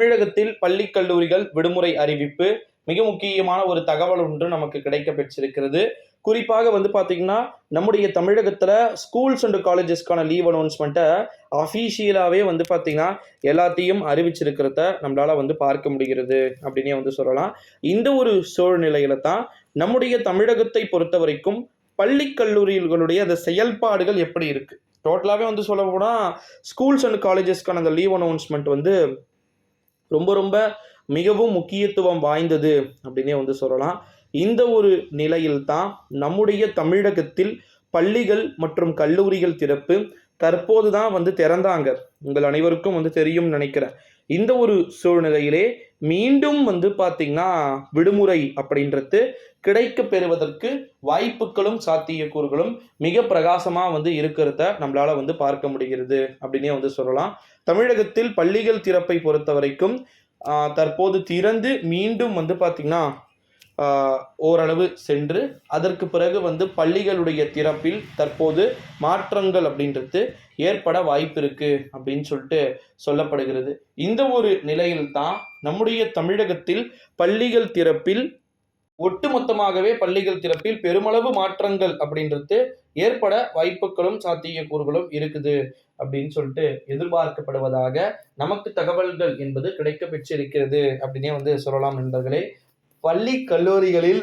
தமிழகத்தில் பள்ளி கல்லூரிகள் விடுமுறை அறிவிப்பு. மிக முக்கியமான ஒரு தகவல் ஒன்று நமக்கு கிடைக்க பெற்றிருக்கிறது குறிப்பாக வந்து பார்த்தீங்கன்னா நம்முடைய தமிழகத்தில் ஸ்கூல்ஸ் அண்ட் காலேஜஸ்க்கான லீவ் அனௌன்ஸ்மெண்ட்டை அஃபீஷியலாகவே வந்து பார்த்தீங்கன்னா எல்லாத்தையும் அறிவிச்சிருக்கிறத நம்மளால் வந்து பார்க்க முடிகிறது அப்படின்னே வந்து சொல்லலாம். இந்த ஒரு சூழ்நிலையில தான் நம்முடைய தமிழகத்தை பொறுத்த வரைக்கும் பள்ளி கல்லூரிகளுடைய அந்த செயல்பாடுகள் எப்படி இருக்குது டோட்டலாகவே வந்து சொல்ல போனால் ஸ்கூல்ஸ் அண்ட் காலேஜஸ்க்கான அந்த லீவ் அனௌன்ஸ்மெண்ட் வந்து ரொம்ப ரொம்ப மிகவும் முக்கியத்துவம் வாய்ந்தது அப்படின்னே வந்து சொல்லலாம். இந்த ஒரு நிலையில் தான் நம்முடைய தமிழகத்தில் பள்ளிகள் மற்றும் கல்லூரிகள் திறப்பு தற்போது தான் வந்து திறந்தாங்க. உங்கள் அனைவருக்கும் வந்து தெரியும் நினைக்கிறேன். இந்த ஒரு சூழ்நிலையிலே மீண்டும் வந்து பார்த்திங்கன்னா விடுமுறை அப்படின்றது கிடைக்க பெறுவதற்கு வாய்ப்புகளும் சாத்தியக்கூறுகளும் மிக பிரகாசமாக வந்து இருக்கிறத நம்மளால் வந்து பார்க்க முடிகிறது அப்படின்னே வந்து சொல்லலாம். தமிழகத்தில் பள்ளிகள் திறப்பை பொறுத்த வரைக்கும் தற்போது திறந்து மீண்டும் வந்து பார்த்திங்கன்னா ஓரளவு சென்று அதற்கு பிறகு வந்து பள்ளிகளுடைய திறப்பில் தற்போது மாற்றங்கள் அப்படின்றது ஏற்பட வாய்ப்பு இருக்கு அப்படின்னு சொல்லிட்டு சொல்லப்படுகிறது. இந்த ஒரு நிலையில்தான் நம்முடைய தமிழகத்தில் பள்ளிகள் திறப்பில் ஒட்டுமொத்தமாகவே பள்ளிகள் திறப்பில் பெருமளவு மாற்றங்கள் அப்படின்றது ஏற்பட வாய்ப்புகளும் சாத்தியக்கூறுகளும் இருக்குது அப்படின்னு சொல்லிட்டு எதிர்பார்க்கப்படுவதாக நமக்கு தகவல்கள் என்பது கிடைக்க பெற்றிருக்கிறது அப்படின்னே வந்து சொல்லலாம் நண்பர்களே. பள்ளி கல்லூரிகளில்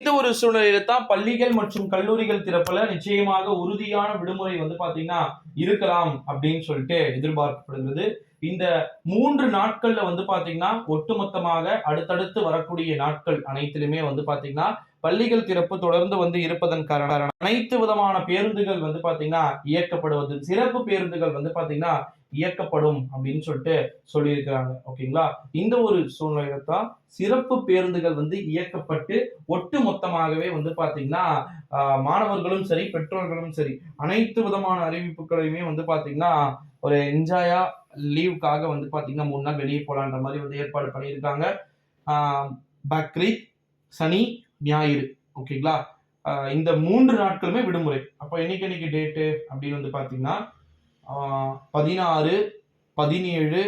இந்த ஒரு சூழ்நிலையில தான் பள்ளிகள் மற்றும் கல்லூரிகள் திறப்புல நிச்சயமாக உறுதியான விடுமுறை வந்து பாத்தீங்கன்னா இருக்கலாம் அப்படின்னு சொல்லிட்டு எதிர்பார்க்கப்படுகிறது. இந்த மூன்று நாட்கள்ல வந்து பாத்தீங்கன்னா ஒட்டுமொத்தமாக அடுத்தடுத்து வரக்கூடிய நாட்கள் அனைத்திலுமே வந்து பாத்தீங்கன்னா பள்ளிகள் திறப்பு தொடர்ந்து வந்து இருப்பதன் காரணம் அனைத்து விதமான பேருந்துகள் வந்து பாத்தீங்கன்னா இயக்கப்படுவது சிறப்பு பேருந்துகள் வந்து பாத்தீங்கன்னா இயக்கப்படும் அப்படின்னு சொல்லிட்டு சொல்லியிருக்கிறாங்க. ஓகேங்களா? இந்த ஒரு சூழ்நிலையில தான் சிறப்பு பேருந்துகள் வந்து இயக்கப்பட்டு ஒட்டு மொத்தமாகவே வந்து பாத்தீங்கன்னா மாணவர்களும் சரி பெற்றோர்களும் சரி அனைத்து விதமான அறிவிப்புகளையுமே வந்து பாத்தீங்கன்னா ஒரு என்ஜாயா லீவுக்காக வந்து பார்த்தீங்கன்னா மூணு நாள் வெளியே போலான்ற மாதிரி வந்து ஏற்பாடு பண்ணியிருக்காங்க. பக்ரீத் சனி ஞாயிறு. ஓகேங்களா? இந்த மூன்று நாட்களுமே விடுமுறை. அப்போ என்னைக்கு என்னைக்கு டேட்டு அப்படின்னு வந்து பார்த்தீங்கன்னா பதினாறு பதினேழு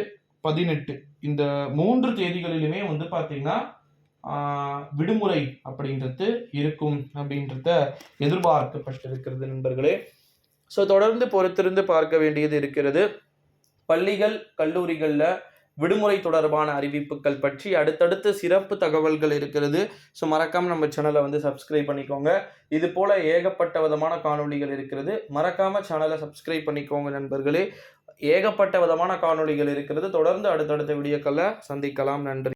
பதினெட்டு. இந்த மூன்று தேதிகளிலுமே வந்து பார்த்தீங்கன்னா விடுமுறை அப்படின்றது இருக்கும் அப்படின்றத எதிர்பார்க்கப்பட்டிருக்கிறது நண்பர்களே. ஸோ தொடர்ந்து பொறுத்திருந்து பார்க்க வேண்டியது இருக்கிறது. பள்ளிகள் கல்லூரிகளில் விடுமுறை தொடர்பான அறிவிப்புகள் பற்றி அடுத்தடுத்து சிறப்பு தகவல்கள் இருக்கிறது. ஸோ மறக்காமல் நம்ம சேனலை வந்து சப்ஸ்கிரைப் பண்ணிக்கோங்க. இது போல் ஏகப்பட்ட விதமான காணொளிகள் இருக்கிறது. மறக்காம சேனலை சப்ஸ்கிரைப் பண்ணிக்கோங்க நண்பர்களே. ஏகப்பட்ட விதமான காணொளிகள் இருக்கிறது. தொடர்ந்து அடுத்தடுத்த வீடியோக்களை சந்திக்கலாம். நன்றி.